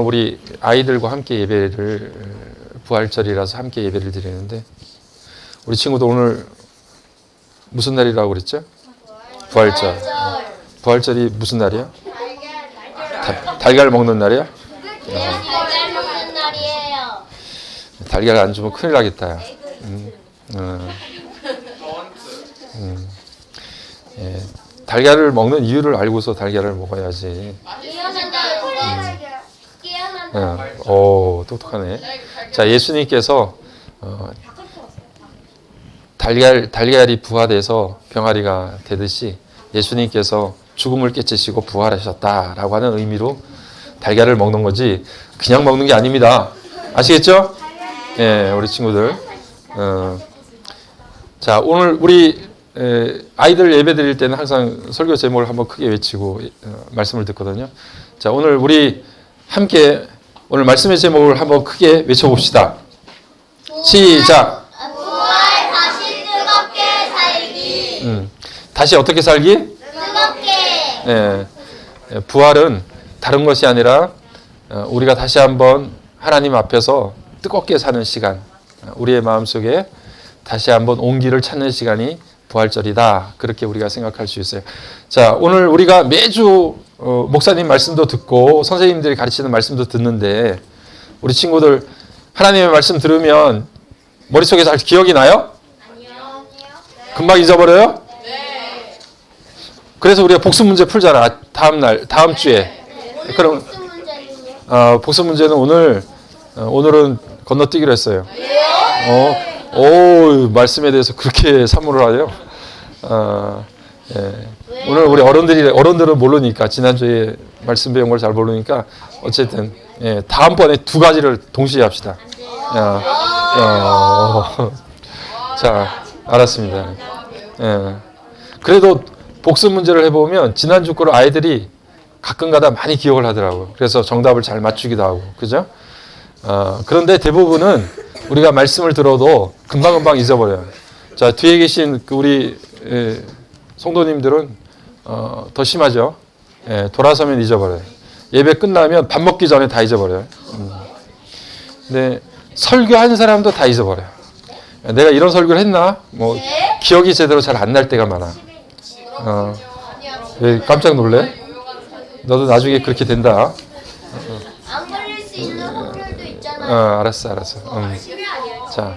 우리 아이들과 함께 예배를 부활절이라서 함께 예배를 드리는데 우리 친구도 오늘 무슨 날이라고 그랬죠? 부활절. 부활절이 무슨 날이야? 다- 달걀 먹는 날이야? 달걀 먹는 날이에요. 달걀 안 주면 큰일 나겠다. 음, 어. 음. 예, 달걀을 먹는 이유를 알고서 달걀을 먹어야지. 깨어난다. 어, 오, 똑똑하네. 자, 예수님께서 어, 달걀 달걀이 부화돼서 병아리가 되듯이 예수님께서 죽음을 깨치시고 부활하셨다라고 하는 의미로 달걀을 먹는 거지 그냥 먹는 게 아닙니다. 아시겠죠? 예, 우리 친구들. 어, 자, 오늘 우리 에, 아이들 예배 드릴 때는 항상 설교 제목을 한번 크게 외치고 어, 말씀을 듣거든요. 자, 오늘 우리 함께 오늘 말씀의 제목을 한번 크게 외쳐봅시다. 시작. 부활 다시 뜨겁게 살기. 음, 다시 어떻게 살기? 뜨겁게. 예, 예, 부활은 다른 것이 아니라 어, 우리가 다시 한번 하나님 앞에서 뜨겁게 사는 시간, 어, 우리의 마음 속에 다시 한번 온기를 찾는 시간이 부활절이다. 그렇게 우리가 생각할 수 있어요. 자, 오늘 우리가 매주 어, 목사님 말씀도 듣고 선생님들이 가르치는 말씀도 듣는데 우리 친구들 하나님의 말씀 들으면 머릿속에 잘 기억이 나요? 아니요. 금방 잊어버려요? 그래서 우리가 복습 문제 풀잖아. 다음 날, 다음 주에. 그럼 무슨 문제는요? 어, 복습 문제는 오늘 어, 오늘은 건너뛰기로 했어요. 어, 오 말씀에 대해서 그렇게 사무를 하요. 어, 예. 오늘 우리 어른들이 어른들은 모르니까 지난주에 말씀 배운 걸 잘 모르니까 어쨌든 예, 다음번에 두 가지를 동시에 합시다. 야, 야, 어. 자, 알았습니다. 예. 그래도 복습 문제를 해보면 지난주 거를 아이들이 가끔가다 많이 기억을 하더라고요. 그래서 정답을 잘 맞추기도 하고, 그죠? 어, 그런데 대부분은 우리가 말씀을 들어도 금방금방 잊어버려요. 자, 뒤에 계신 그 우리 예, 성도님들은 어, 더 심하죠. 예, 돌아서면 잊어버려요. 예배 끝나면 밥 먹기 전에 다 잊어버려요. 음. 근데 설교한 사람도 다 잊어버려요. 내가 이런 설교를 했나? 뭐 기억이 제대로 잘 안 날 때가 많아. 어, 왜 깜짝 놀래? 너도 나중에 그렇게 된다. 안 걸릴 수 있는 확률도 어, 있잖아요. 알았어, 알았어. 음. 자,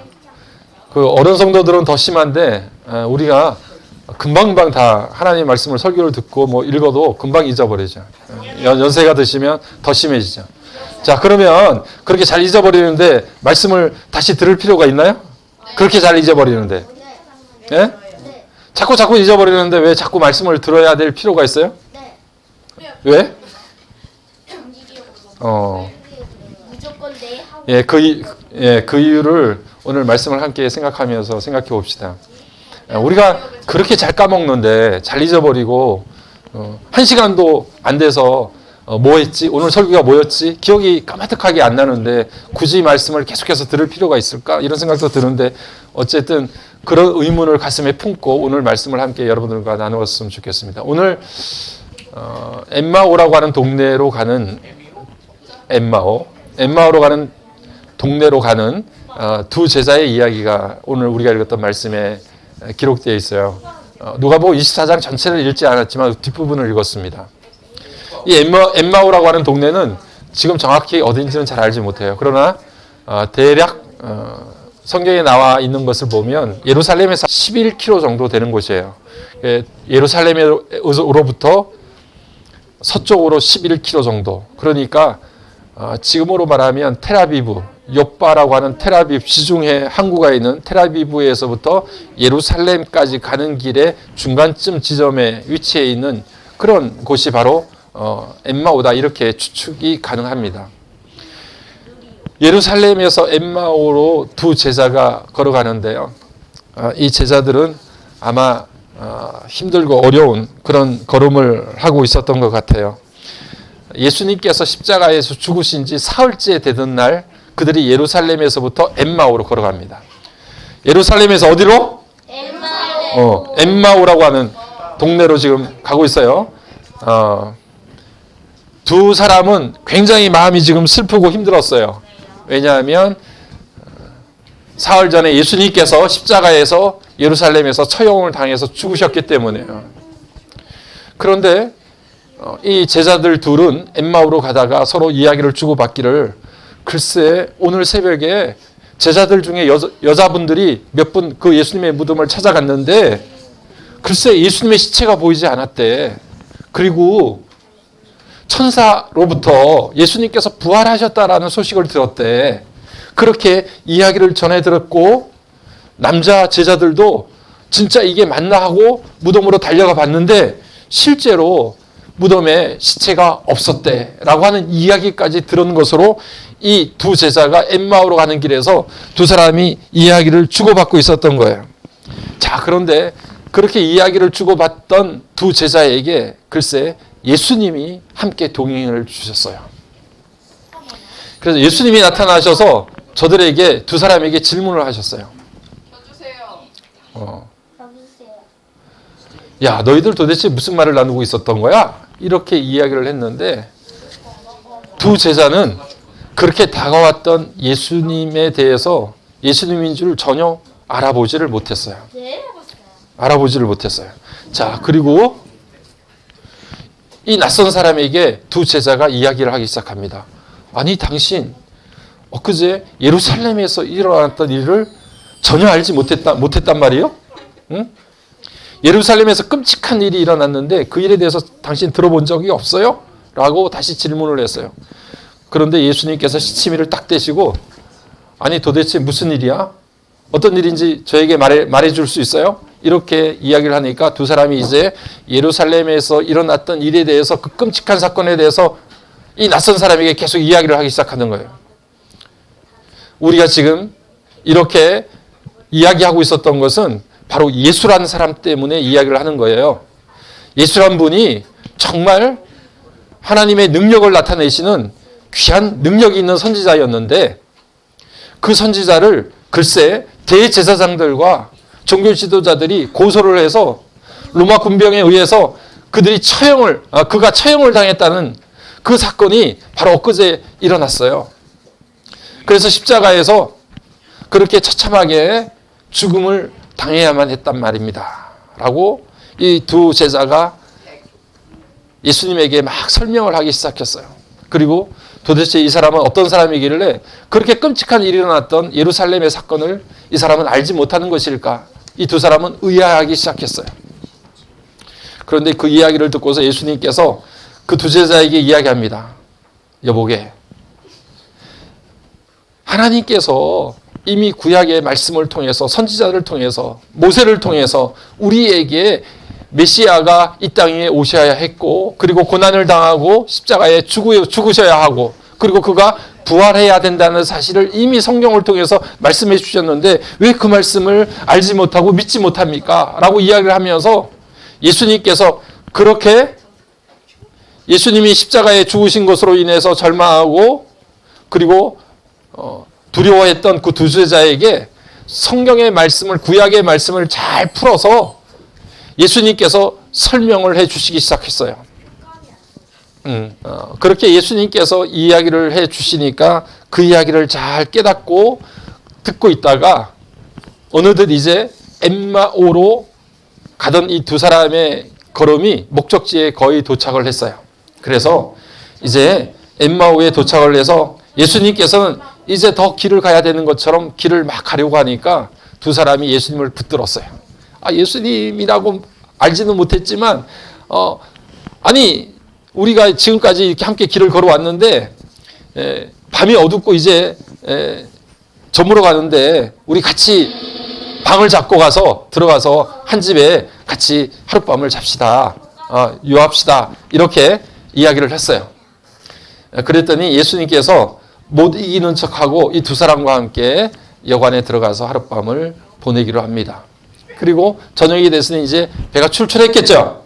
그 어른 성도들은 더 심한데 어, 우리가 금방금방 다 하나님 말씀을 설교를 듣고 뭐 읽어도 금방 잊어버리죠. 어, 연, 연세가 드시면 더 심해지죠. 자, 그러면 그렇게 잘 잊어버리는데 말씀을 다시 들을 필요가 있나요? 그렇게 잘 잊어버리는데, 예? 자꾸 자꾸 잊어버리는데 왜 자꾸 말씀을 들어야 될 필요가 있어요? 네. 왜? 어. 예, 그, 이- 예, 그 이유를 오늘 말씀을 함께 생각하면서 생각해 봅시다. 예, 우리가 그렇게 잘 까먹는데 잘 잊어버리고 어, 한 시간도 안 돼서 어, 뭐 했지? 오늘 설교가 뭐였지? 기억이 까마득하게 안 나는데 굳이 말씀을 계속해서 들을 필요가 있을까? 이런 생각도 드는데 어쨌든 그런 의문을 가슴에 품고 오늘 말씀을 함께 여러분들과 나누었으면 좋겠습니다. 오늘 어, 엠마오라고 하는 동네로 가는 엠마오, 엠마오로 가는 동네로 가는 어, 두 제자의 이야기가 오늘 우리가 읽었던 말씀에 기록되어 있어요. 어, 누가복음 24장 전체를 읽지 않았지만 뒷부분을 읽었습니다. 이 엠마, 엠마오라고 하는 동네는 지금 정확히 어딘지는 잘 알지 못해요. 그러나 어, 대략 어, 성경에 나와 있는 것을 보면 예루살렘에서 11km 정도 되는 곳이에요. 예, 예루살렘으로부터 서쪽으로 11km 정도. 그러니까 어, 지금으로 말하면 테라비브, 요바라고 하는 테라비브 시중에 항구가 있는 테라비브에서부터 예루살렘까지 가는 길의 중간쯤 지점에 위치해 있는 그런 곳이 바로 어, 엠마오다 이렇게 추측이 가능합니다. 예루살렘에서 엠마오로 두 제자가 걸어가는데요. 어, 이 제자들은 아마 어, 힘들고 어려운 그런 걸음을 하고 있었던 것 같아요. 예수님께서 십자가에서 죽으신 지 사흘째 되던 날 그들이 예루살렘에서부터 엠마오로 걸어갑니다. 예루살렘에서 어디로? 엠마오. 어, 엠마오라고 하는 동네로 지금 가고 있어요. 어, 두 사람은 굉장히 마음이 지금 슬프고 힘들었어요. 왜냐하면 사흘 전에 예수님께서 십자가에서 예루살렘에서 처형을 당해서 죽으셨기 때문에요. 그런데 어, 이 제자들 둘은 엠마오로 가다가 서로 이야기를 주고받기를 글쎄 오늘 새벽에 제자들 중에 여자, 여자분들이 몇 분 그 예수님의 무덤을 찾아갔는데 글쎄 예수님의 시체가 보이지 않았대. 그리고 천사로부터 예수님께서 부활하셨다라는 소식을 들었대. 그렇게 이야기를 전해 들었고 남자 제자들도 진짜 이게 맞나 하고 무덤으로 달려가 봤는데 실제로 무덤에 시체가 없었대라고 하는 이야기까지 들은 것으로 이 두 제자가 엠마오로 가는 길에서 두 사람이 이야기를 주고받고 있었던 거예요. 자, 그런데 그렇게 이야기를 주고받던 두 제자에게 글쎄 예수님이 함께 동행을 주셨어요. 그래서 예수님이 나타나셔서 저들에게 두 사람에게 질문을 하셨어요. 어. 야, 너희들 도대체 무슨 말을 나누고 있었던 거야? 이렇게 이야기를 했는데 두 제자는 그렇게 다가왔던 예수님에 대해서 예수님인 줄 전혀 알아보지를 못했어요. 네. 알아보지를 못했어요. 자, 그리고 이 낯선 사람에게 두 제자가 이야기를 하기 시작합니다. 아니, 당신 엊그제 예루살렘에서 일어났던 일을 전혀 알지 못했다, 못했단 말이에요? 응? 예루살렘에서 끔찍한 일이 일어났는데 그 일에 대해서 당신 들어본 적이 없어요? 라고 다시 질문을 했어요. 그런데 예수님께서 시치미를 딱 떼시고 아니 도대체 무슨 일이야? 어떤 일인지 저에게 말해, 말해줄 수 있어요? 이렇게 이야기를 하니까 두 사람이 이제 예루살렘에서 일어났던 일에 대해서 그 끔찍한 사건에 대해서 이 낯선 사람에게 계속 이야기를 하기 시작하는 거예요. 우리가 지금 이렇게 이야기하고 있었던 것은 바로 예수라는 사람 때문에 이야기를 하는 거예요. 예수란 분이 정말 하나님의 능력을 나타내시는 귀한 능력이 있는 선지자였는데 그 선지자를 글쎄 대제사장들과 종교 지도자들이 고소를 해서 로마 군병에 의해서 그들이 처형을 아, 그가 처형을 당했다는 그 사건이 바로 엊그제 일어났어요. 그래서 십자가에서 그렇게 처참하게 죽음을 당해야만 했단 말입니다. 라고 이 두 제자가 예수님에게 막 설명을 하기 시작했어요. 그리고 도대체 이 사람은 어떤 사람이길래 그렇게 끔찍한 일이 일어났던 예루살렘의 사건을 이 사람은 알지 못하는 것일까? 이 두 사람은 의아하기 시작했어요. 그런데 그 이야기를 듣고서 예수님께서 그 두 제자에게 이야기합니다. 여보게, 하나님께서 이미 구약의 말씀을 통해서 선지자를 통해서 모세를 통해서 우리에게 메시아가 이 땅에 오셔야 했고 그리고 고난을 당하고 십자가에 죽으, 죽으셔야 하고 그리고 그가 부활해야 된다는 사실을 이미 성경을 통해서 말씀해 주셨는데 왜 그 말씀을 알지 못하고 믿지 못합니까? 라고 이야기를 하면서 예수님께서 그렇게 예수님이 십자가에 죽으신 것으로 인해서 절망하고 그리고 어, 두려워했던 그 두 제자에게 성경의 말씀을 구약의 말씀을 잘 풀어서 예수님께서 설명을 해 주시기 시작했어요. 음, 어, 그렇게 예수님께서 이야기를 해 주시니까 그 이야기를 잘 깨닫고 듣고 있다가 어느덧 이제 엠마오로 가던 이 두 사람의 걸음이 목적지에 거의 도착을 했어요. 그래서 이제 엠마오에 도착을 해서 예수님께서는 이제 더 길을 가야 되는 것처럼 길을 막 가려고 하니까 두 사람이 예수님을 붙들었어요. 아, 예수님이라고 알지는 못했지만, 어, 아니, 우리가 지금까지 이렇게 함께 길을 걸어왔는데, 에, 밤이 어둡고 이제, 에, 저물어 가는데, 우리 같이 방을 잡고 가서, 들어가서 한 집에 같이 하룻밤을 잡시다. 어, 유합시다. 이렇게 이야기를 했어요. 그랬더니 예수님께서 못 이기는 척하고 이 두 사람과 함께 여관에 들어가서 하룻밤을 보내기로 합니다. 그리고 저녁이 됐으니 이제 배가 출출했겠죠.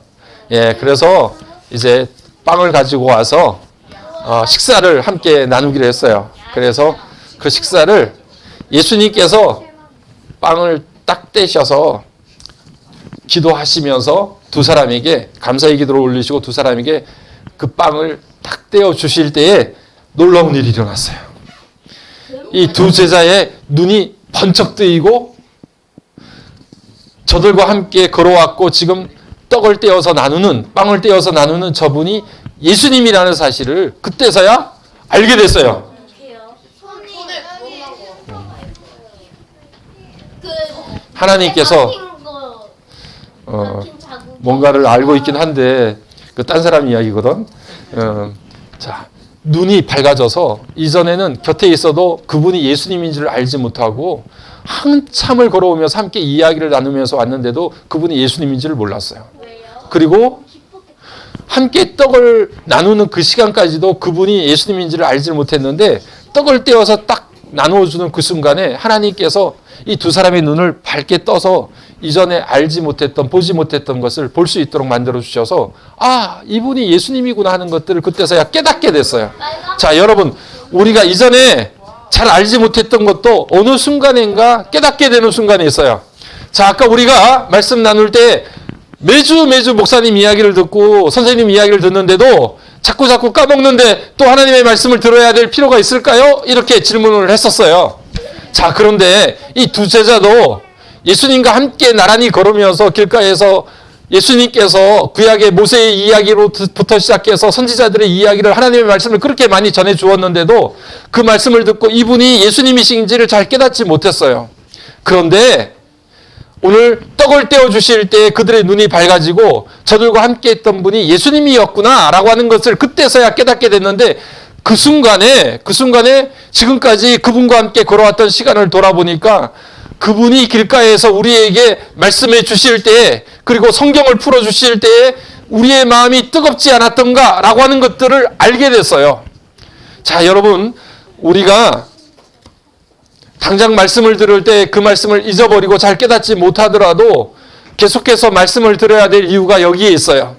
예, 그래서 이제 빵을 가지고 와서 어, 식사를 함께 나누기로 했어요. 그래서 그 식사를 예수님께서 빵을 딱 떼셔서 기도하시면서 두 사람에게 감사의 기도를 올리시고 두 사람에게 그 빵을 딱 떼어 주실 때에 놀라운 일이 일어났어요. 이 두 제자의 눈이 번쩍 뜨이고 저들과 함께 걸어왔고 지금 떡을 떼어서 나누는 빵을 떼어서 나누는 저분이 예수님이라는 사실을 그때서야 알게 됐어요. 하나님께서 어. 뭔가를 알고 있긴 한데 그 딴 사람 이야기거든. 어, 자 눈이 밝아져서 이전에는 곁에 있어도 그분이 예수님인지를 알지 못하고 한참을 걸어오면서 함께 이야기를 나누면서 왔는데도 그분이 예수님인지를 몰랐어요. 그리고 함께 떡을 나누는 그 시간까지도 그분이 예수님인지를 알지 못했는데 떡을 떼어서 딱 나누어주는 그 순간에 하나님께서 이 두 사람의 눈을 밝게 떠서 이전에 알지 못했던 보지 못했던 것을 볼 수 있도록 만들어 주셔서 아 이분이 예수님이구나 하는 것들을 그때서야 깨닫게 됐어요. 자 여러분 우리가 이전에 잘 알지 못했던 것도 어느 순간인가 깨닫게 되는 순간이 있어요. 자 아까 우리가 말씀 나눌 때 매주 매주 목사님 이야기를 듣고 선생님 이야기를 듣는데도 자꾸 자꾸 까먹는데 또 하나님의 말씀을 들어야 될 필요가 있을까요? 이렇게 질문을 했었어요. 자, 그런데 이 두 제자도 예수님과 함께 나란히 걸으면서 길가에서 예수님께서 구약의 모세의 이야기로부터 시작해서 선지자들의 이야기를 하나님의 말씀을 그렇게 많이 전해 주었는데도 그 말씀을 듣고 이분이 예수님이신지를 잘 깨닫지 못했어요. 그런데 오늘 떡을 떼어 주실 때 그들의 눈이 밝아지고 저들과 함께 했던 분이 예수님이었구나라고 하는 것을 그때서야 깨닫게 됐는데 그 순간에 그 순간에 지금까지 그분과 함께 걸어왔던 시간을 돌아보니까 그분이 길가에서 우리에게 말씀해 주실 때 그리고 성경을 풀어 주실 때에 우리의 마음이 뜨겁지 않았던가라고 하는 것들을 알게 됐어요. 자, 여러분 우리가 당장 말씀을 들을 때 그 말씀을 잊어버리고 잘 깨닫지 못하더라도 계속해서 말씀을 들어야 될 이유가 여기에 있어요.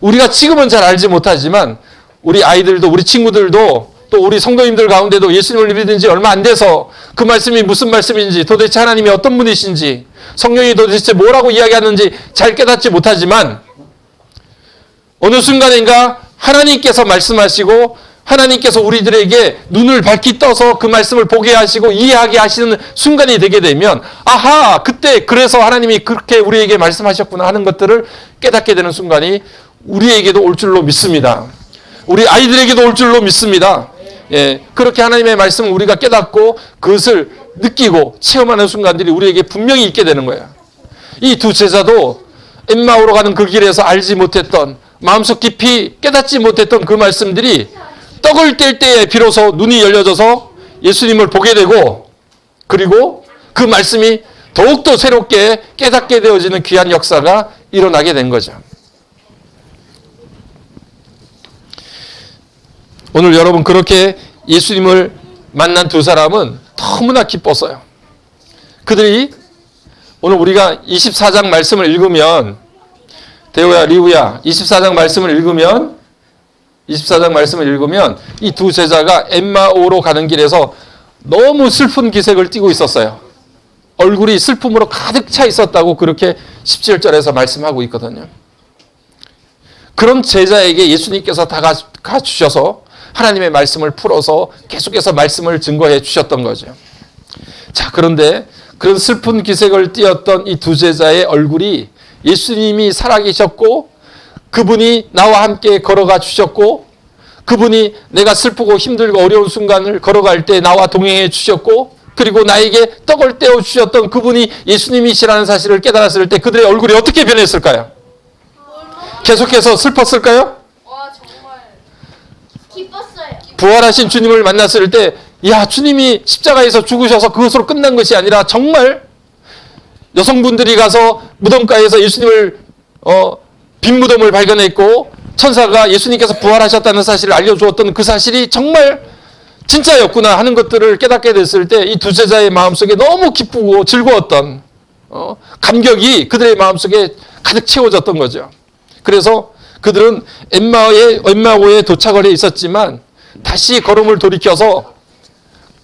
우리가 지금은 잘 알지 못하지만 우리 아이들도 우리 친구들도 또 우리 성도님들 가운데도 예수님을 믿은 지 얼마 안 돼서 그 말씀이 무슨 말씀인지 도대체 하나님이 어떤 분이신지 성령이 도대체 뭐라고 이야기하는지 잘 깨닫지 못하지만 어느 순간인가 하나님께서 말씀하시고 하나님께서 우리들에게 눈을 밝히 떠서 그 말씀을 보게 하시고 이해하게 하시는 순간이 되게 되면 아하 그때 그래서 하나님이 그렇게 우리에게 말씀하셨구나 하는 것들을 깨닫게 되는 순간이 우리에게도 올 줄로 믿습니다. 우리 아이들에게도 올 줄로 믿습니다. 예, 그렇게 하나님의 말씀을 우리가 깨닫고 그것을 느끼고 체험하는 순간들이 우리에게 분명히 있게 되는 거예요. 이 두 제자도 엠마오로 가는 그 길에서 알지 못했던 마음속 깊이 깨닫지 못했던 그 말씀들이 떡을 뗄 때에 비로소 눈이 열려져서 예수님을 보게 되고 그리고 그 말씀이 더욱더 새롭게 깨닫게 되어지는 귀한 역사가 일어나게 된 거죠. 오늘 여러분 그렇게 예수님을 만난 두 사람은 너무나 기뻤어요. 그들이 오늘 우리가 24장 말씀을 읽으면 대호야 리우야 24장 말씀을 읽으면 24장 말씀을 읽으면 이 두 제자가 엠마오로 가는 길에서 너무 슬픈 기색을 띠고 있었어요. 얼굴이 슬픔으로 가득 차 있었다고 그렇게 17절에서 말씀하고 있거든요. 그런 제자에게 예수님께서 다가 주셔서 하나님의 말씀을 풀어서 계속해서 말씀을 증거해 주셨던 거죠. 자, 그런데 그런 슬픈 기색을 띠었던 이 두 제자의 얼굴이 예수님이 살아계셨고 그분이 나와 함께 걸어가 주셨고 그분이 내가 슬프고 힘들고 어려운 순간을 걸어갈 때 나와 동행해 주셨고 그리고 나에게 떡을 떼어 주셨던 그분이 예수님이시라는 사실을 깨달았을 때 그들의 얼굴이 어떻게 변했을까요? 계속해서 슬펐을까요? 와 정말 기뻤어요. 부활하신 주님을 만났을 때, 야, 주님이 십자가에서 죽으셔서 그것으로 끝난 것이 아니라 정말 여성분들이 가서 무덤가에서 예수님을, 어, 빈 무덤을 발견했고, 천사가 예수님께서 부활하셨다는 사실을 알려주었던 그 사실이 정말 진짜였구나 하는 것들을 깨닫게 됐을 때, 이 두 제자의 마음속에 너무 기쁘고 즐거웠던, 어, 감격이 그들의 마음속에 가득 채워졌던 거죠. 그래서 그들은 엠마오에 엠마오에 도착을 해 있었지만 다시 걸음을 돌이켜서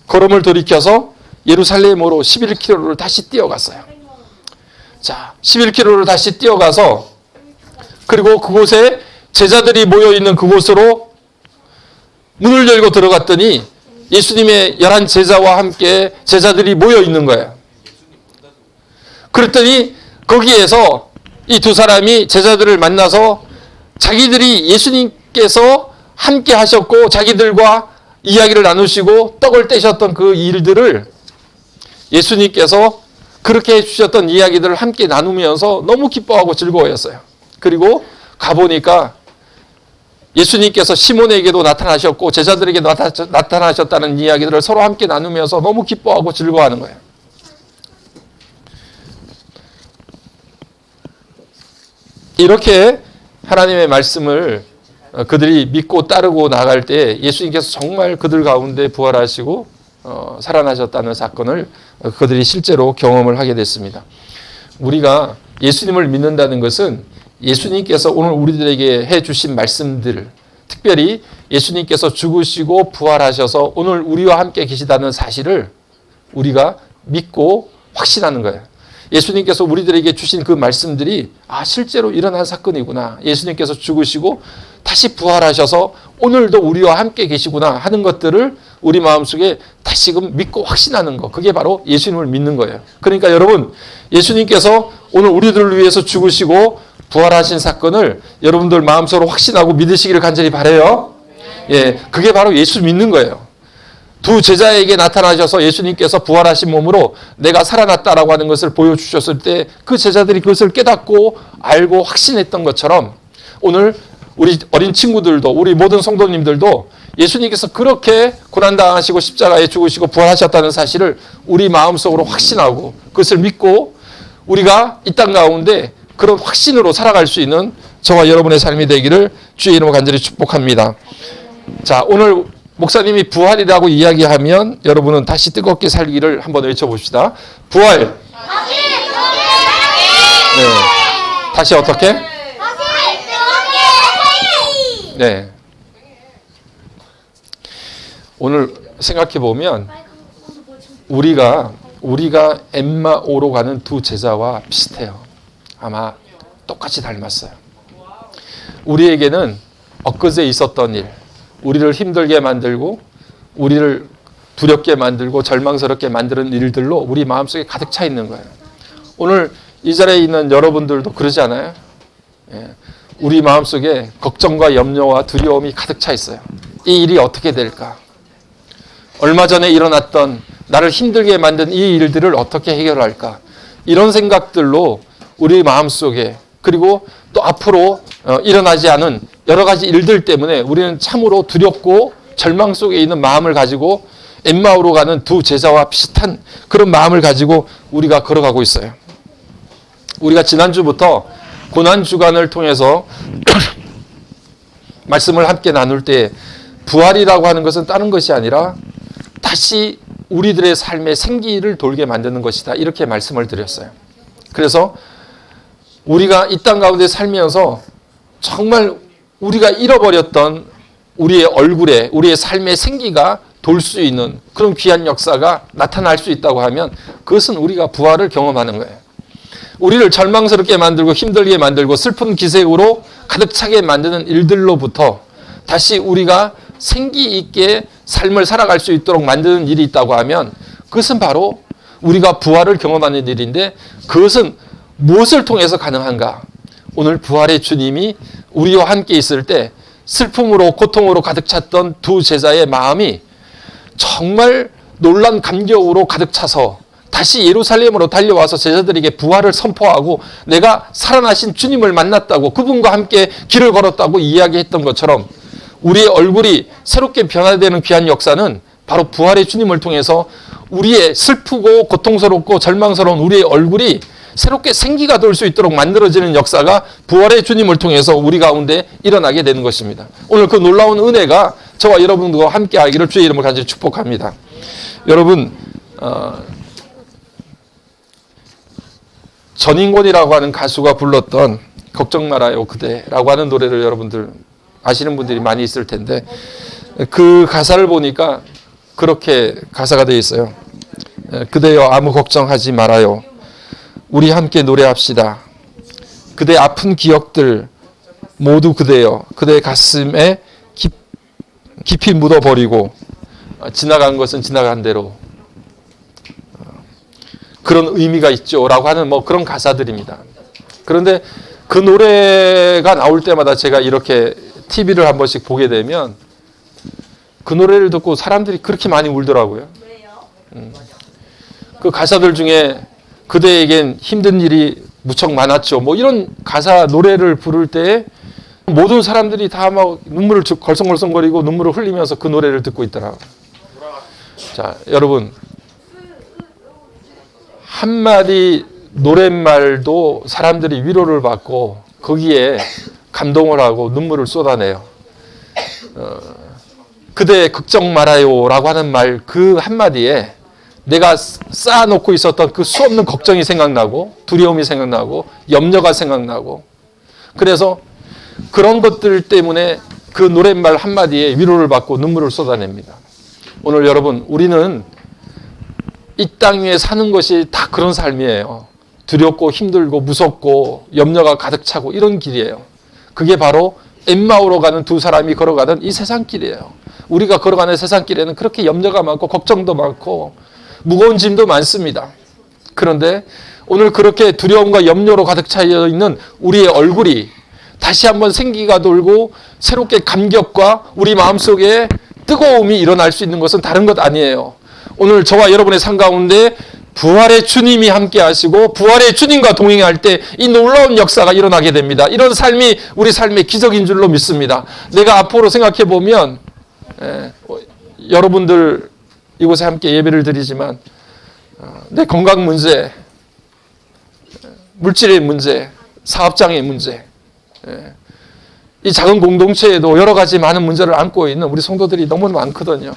걸음을 돌이켜서 예루살렘으로 11km를 다시 뛰어갔어요. 자, 11km를 다시 뛰어가서 그리고 그곳에 제자들이 모여 있는 그곳으로 문을 열고 들어갔더니 예수님의 열한 제자와 함께 제자들이 모여 있는 거예요. 그랬더니 거기에서 이 두 사람이 제자들을 만나서 자기들이 예수님께서 함께 하셨고 자기들과 이야기를 나누시고 떡을 떼셨던 그 일들을 예수님께서 그렇게 해주셨던 이야기들을 함께 나누면서 너무 기뻐하고 즐거워했어요. 그리고 가보니까 예수님께서 시몬에게도 나타나셨고 제자들에게 나타, 나타나셨다는 이야기들을 서로 함께 나누면서 너무 기뻐하고 즐거워하는 거예요. 이렇게 하나님의 말씀을 어, 그들이 믿고 따르고 나갈 때 예수님께서 정말 그들 가운데 부활하시고 어, 살아나셨다는 사건을 어, 그들이 실제로 경험을 하게 됐습니다. 우리가 예수님을 믿는다는 것은 예수님께서 오늘 우리들에게 해 주신 말씀들, 특별히 예수님께서 죽으시고 부활하셔서 오늘 우리와 함께 계시다는 사실을 우리가 믿고 확신하는 거예요. 예수님께서 우리들에게 주신 그 말씀들이 아 실제로 일어난 사건이구나. 예수님께서 죽으시고 다시 부활하셔서 오늘도 우리와 함께 계시구나 하는 것들을 우리 마음속에 다시금 믿고 확신하는 거. 그게 바로 예수님을 믿는 거예요. 그러니까 여러분 예수님께서 오늘 우리들을 위해서 죽으시고 부활하신 사건을 여러분들 마음속으로 확신하고 믿으시기를 간절히 바래요. 예, 그게 바로 예수 믿는 거예요. 두 제자에게 나타나셔서 예수님께서 부활하신 몸으로 내가 살아났다라고 하는 것을 보여주셨을 때 그 제자들이 그것을 깨닫고 알고 확신했던 것처럼 오늘 우리 어린 친구들도 우리 모든 성도님들도 예수님께서 그렇게 고난당하시고 십자가에 죽으시고 부활하셨다는 사실을 우리 마음속으로 확신하고 그것을 믿고 우리가 이 땅 가운데 그런 확신으로 살아갈 수 있는 저와 여러분의 삶이 되기를 주의 이름으로 간절히 축복합니다. 자, 오늘 목사님이 부활이라고 이야기하면 여러분은 다시 뜨겁게 살기를 한번 외쳐봅시다. 부활. 네. 다시 어떻게? 네. 오늘 생각해 보면 우리가 우리가 엠마오로 가는 두 제자와 비슷해요. 아마 똑같이 닮았어요. 우리에게는 엊그제 있었던 일, 우리를 힘들게 만들고 우리를 두렵게 만들고 절망스럽게 만드는 일들로 우리 마음속에 가득 차 있는 거예요. 오늘 이 자리에 있는 여러분들도 그러지 않아요? 예. 우리 마음속에 걱정과 염려와 두려움이 가득 차 있어요. 이 일이 어떻게 될까? 얼마 전에 일어났던 나를 힘들게 만든 이 일들을 어떻게 해결할까? 이런 생각들로 우리 마음속에 그리고 또 앞으로 어, 일어나지 않은 여러 가지 일들 때문에 우리는 참으로 두렵고 절망 속에 있는 마음을 가지고 엠마오로 가는 두 제자와 비슷한 그런 마음을 가지고 우리가 걸어가고 있어요. 우리가 지난주부터 고난 주간을 통해서 말씀을 함께 나눌 때 부활이라고 하는 것은 다른 것이 아니라 다시 우리들의 삶의 생기를 돌게 만드는 것이다. 이렇게 말씀을 드렸어요. 그래서 우리가 이 땅 가운데 살면서 정말 우리가 잃어버렸던 우리의 얼굴에 우리의 삶의 생기가 돌 수 있는 그런 귀한 역사가 나타날 수 있다고 하면 그것은 우리가 부활을 경험하는 거예요. 우리를 절망스럽게 만들고 힘들게 만들고 슬픈 기색으로 가득 차게 만드는 일들로부터 다시 우리가 생기 있게 삶을 살아갈 수 있도록 만드는 일이 있다고 하면 그것은 바로 우리가 부활을 경험하는 일인데 그것은 무엇을 통해서 가능한가? 오늘 부활의 주님이 우리와 함께 있을 때 슬픔으로 고통으로 가득 찼던 두 제자의 마음이 정말 놀란 감격으로 가득 차서 다시 예루살렘으로 달려와서 제자들에게 부활을 선포하고 내가 살아나신 주님을 만났다고 그분과 함께 길을 걸었다고 이야기했던 것처럼 우리의 얼굴이 새롭게 변화되는 귀한 역사는 바로 부활의 주님을 통해서 우리의 슬프고 고통스럽고 절망스러운 우리의 얼굴이 새롭게 생기가 돌 수 있도록 만들어지는 역사가 부활의 주님을 통해서 우리 가운데 일어나게 되는 것입니다. 오늘 그 놀라운 은혜가 저와 여러분들과 함께 하기를 주의 이름으로 간절히 축복합니다. 여러분 어, 전인권이라고 하는 가수가 불렀던 걱정 말아요 그대라고 하는 노래를 여러분들 아시는 분들이 많이 있을 텐데 그 가사를 보니까 그렇게 가사가 되어 있어요. 그대여 아무 걱정하지 말아요. 우리 함께 노래합시다. 그대 아픈 기억들 모두 그대여 그대의 가슴에 깊, 깊이 묻어버리고 아, 지나간 것은 지나간 대로 어, 그런 의미가 있죠라고 하는 뭐 그런 가사들입니다. 그런데 그 노래가 나올 때마다 제가 이렇게 TV를 한 번씩 보게 되면 그 노래를 듣고 사람들이 그렇게 많이 울더라고요. 음. 그 가사들 중에 그대에겐 힘든 일이 무척 많았죠. 뭐 이런 가사 노래를 부를 때 모든 사람들이 다 막 눈물을 주- 걸썽걸썽거리고 눈물을 흘리면서 그 노래를 듣고 있더라고요. 자, 여러분 한 마디 노랫말도 사람들이 위로를 받고 거기에 감동을 하고 눈물을 쏟아내요. 어, 그대 걱정 말아요라고 하는 말 그 한마디에 내가 쌓아놓고 있었던 그 수없는 걱정이 생각나고 두려움이 생각나고 염려가 생각나고 그래서 그런 것들 때문에 그 노랫말 한마디에 위로를 받고 눈물을 쏟아냅니다. 오늘 여러분 우리는 이 땅 위에 사는 것이 다 그런 삶이에요. 두렵고 힘들고 무섭고 염려가 가득 차고 이런 길이에요. 그게 바로 엠마오로 가는 두 사람이 걸어가던 이 세상 길이에요. 우리가 걸어가는 세상 길에는 그렇게 염려가 많고 걱정도 많고 무거운 짐도 많습니다. 그런데 오늘 그렇게 두려움과 염려로 가득 차 있는 우리의 얼굴이 다시 한번 생기가 돌고 새롭게 감격과 우리 마음속에 뜨거움이 일어날 수 있는 것은 다른 것 아니에요. 오늘 저와 여러분의 삶 가운데 부활의 주님이 함께 하시고 부활의 주님과 동행할 때 이 놀라운 역사가 일어나게 됩니다. 이런 삶이 우리 삶의 기적인 줄로 믿습니다. 내가 앞으로 생각해 보면 예, 어, 여러분들 이곳에 함께 예배를 드리지만 어, 내 건강 문제, 어, 물질의 문제, 사업장의 문제, 예, 이 작은 공동체에도 여러 가지 많은 문제를 안고 있는 우리 성도들이 너무 많거든요.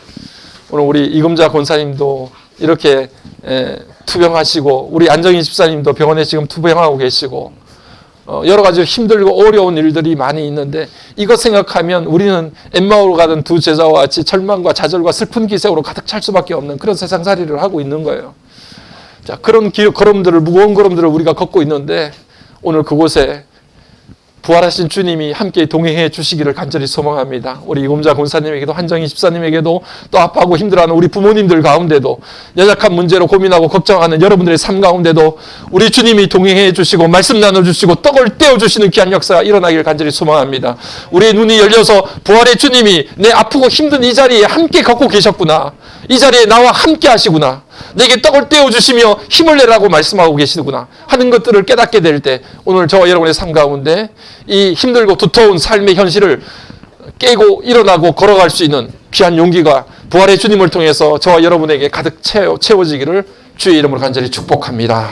오늘 우리 이금자 권사님도 이렇게 에, 투병하시고 우리 안정희 집사님도 병원에 지금 투병하고 계시고 어, 여러 가지 힘들고 어려운 일들이 많이 있는데 이것 생각하면 우리는 엠마오로 가던 두 제자와 같이 절망과 좌절과 슬픈 기색으로 가득 찰 수밖에 없는 그런 세상살이를 하고 있는 거예요. 자 그런 길, 걸음들을 무거운 걸음들을 우리가 걷고 있는데 오늘 그곳에 부활하신 주님이 함께 동행해 주시기를 간절히 소망합니다. 우리 이금자 권사님에게도 한정희 집사님에게도 또 아파하고 힘들어하는 우리 부모님들 가운데도 연약한 문제로 고민하고 걱정하는 여러분들의 삶 가운데도 우리 주님이 동행해 주시고 말씀 나눠 주시고 떡을 떼어 주시는 귀한 역사가 일어나기를 간절히 소망합니다. 우리의 눈이 열려서 부활의 주님이 내 아프고 힘든 이 자리에 함께 걷고 계셨구나. 이 자리에 나와 함께 하시구나. 내게 떡을 떼어 주시며 힘을 내라고 말씀하고 계시구나 하는 것들을 깨닫게 될 때 오늘 저와 여러분의 삶 가운데 이 힘들고 두터운 삶의 현실을 깨고 일어나고 걸어갈 수 있는 귀한 용기가 부활의 주님을 통해서 저와 여러분에게 가득 채워, 채워지기를 주의 이름으로 간절히 축복합니다.